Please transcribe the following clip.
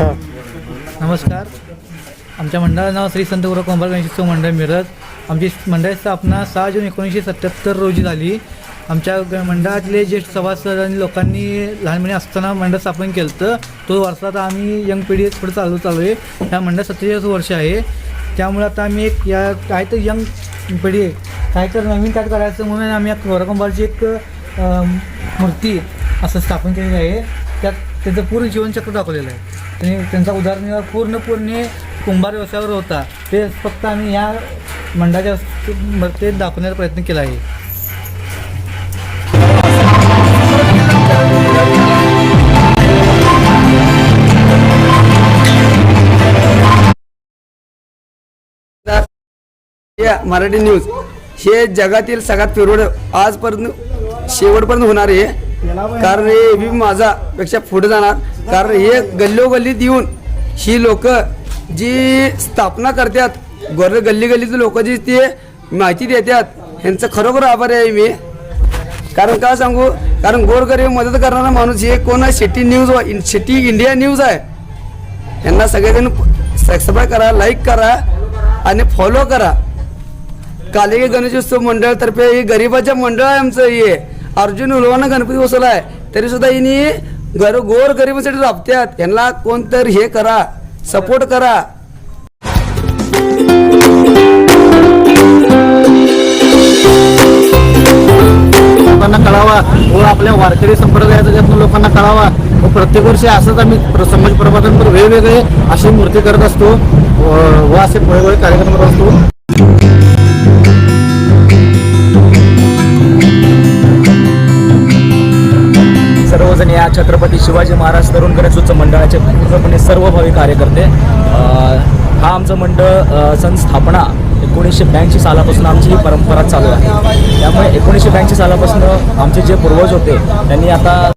नमस्कार. आमच्या मंडळाचं नाव श्री संत गुरु कोंभार गणेशोत्सव मंडळ मिरज. आमची मंडळाची स्थापना सहा जून एकोणीसशे सत्याहत्तर रोजी झाली. आमच्या ग- मंडळातले ज्येष्ठ सभासद आणि लोकांनी लहानपणी असताना मंडळ स्थापन केलं होतं तो वर्षात आम्ही यंग पिढी पुढे चालू चालू आहे. ह्या मंडळ सत्तेचाळीस वर्ष आहे. त्यामुळे आता आम्ही एक या काय तर यंग पिढी आहे. काय तर नवीन काय करायचं म्हणून आम्ही या कोराकोंबारची एक अं, मूर्ती असं स्थापन केलेली आहे. त्यात त्यांचं पूर्ण जीवनचक्र दाखवलेलं आहे. त्यांनी त्यांचा उदाहरण पूर्णपूर्ण कुंभार व्यवसायावर होता. ते फक्त आम्ही ह्या मंडळाच्या मध्ये दाखवण्याचा प्रयत्न केला आहे. या मराठी न्यूज हे जगातील सगळ्यात फेवरेट आजपर्यंत शेवटपर्यंत होणार आहे. कारण हे बी माझा पेक्षा पुढे जाणार. कारण हे गल्लोगल्लीत येऊन ही लोक जी स्थापना करतात गोर गल्ली गल्लीचे लोक जी ते माहिती देतात ह्यांचं खरोखर आभार आहे मी. कारण का सांगू? कारण गोरगरीब मदत करणारा माणूस हे कोण आहे? City news city India news आहे. यांना सगळेजण सबस्क्राईब करा लाईक करा आणि फॉलो करा. कालिके गणेशोत्सव मंडळातर्फे हे गरिबाच्या मंडळ आहे आमचं हे. अर्जुन उलवाना गणपती बसवलाय. आहे तरी सुद्धा यांनी घर गोर गरिबांसाठी राबत्यात. यांना कोणतरी हे करा सपोर्ट करा. लोकांना कळावा. व आपल्या वारकरी संप्रदायाचा त्यातून लोकांना कळावा. व प्रत्येक वर्षी असंच आम्ही समाज प्रबोधनपर वेगवेगळे अशी मूर्ती करत असतो. व असे वेगवेगळे कार्यक्रम करत असतो. सर्वजण या छत्रपती शिवाजी महाराज तरुण गणेशोत्सव मंडळाचे पूर्णपणे सर्व भावी कार्यकर्ते हा आमचं मंडळ संस्थापना एकोणीसशे ब्याऐंशी सालापासून आमची ही परंपरा चालू आहे. त्यामुळे एकोणीसशे ब्याऐंशी सालापासून आमचे जे पूर्वज होते त्यांनी आता